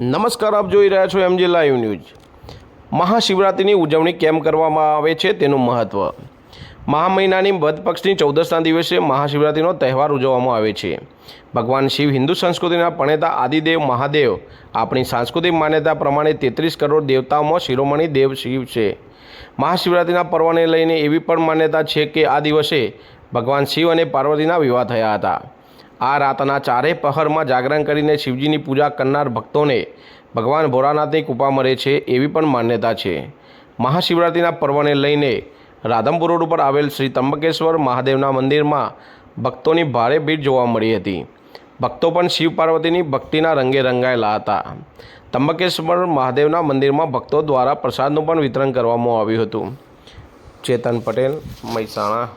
નમસ્કાર, આપ જોઈ રહ્યા છો એમજી લાઈવ ન્યૂઝ મહાશિવરાત્રિની ઉજવણી કેમ કરવામાં આવે છે તેનું મહત્ત્વ મહા મહિનાની વદ પક્ષની ચૌદસના દિવસે મહાશિવરાત્રિનો તહેવાર ઉજવવામાં આવે છે. ભગવાન શિવ હિન્દુ સંસ્કૃતિના પણેતા આદિદેવ મહાદેવ આપણી સાંસ્કૃતિક માન્યતા પ્રમાણે તેત્રીસ કરોડ દેવતાઓમાં શિરોમણી દેવ શિવ છે. મહાશિવરાત્રિના પર્વને લઈને એવી પણ માન્યતા છે કે આ દિવસે ભગવાન શિવ અને પાર્વતીના વિવાહ થયા હતા. આ રાતના ચારેય પહરમાં જાગરણ કરીને શિવજીની પૂજા કરનાર ભક્તોને ભગવાન ભોળાનાથની કૃપા મળે છે એવી પણ માન્યતા છે. મહાશિવરાત્રિના પર્વને લઈને રાધમપુર રોડ ઉપર આવેલ શ્રી ત્રંબકેશ્વર મહાદેવના મંદિરમાં ભક્તોની ભારે ભીડ જોવા મળી હતી. ભક્તો પણ શિવ પાર્વતીની ભક્તિના રંગે રંગાયેલા હતા. ત્રંબકેશ્વર મહાદેવના મંદિરમાં ભક્તો દ્વારા પ્રસાદનું પણ વિતરણ કરવામાં આવ્યું હતું. ચેતન પટેલ, મહેસાણા.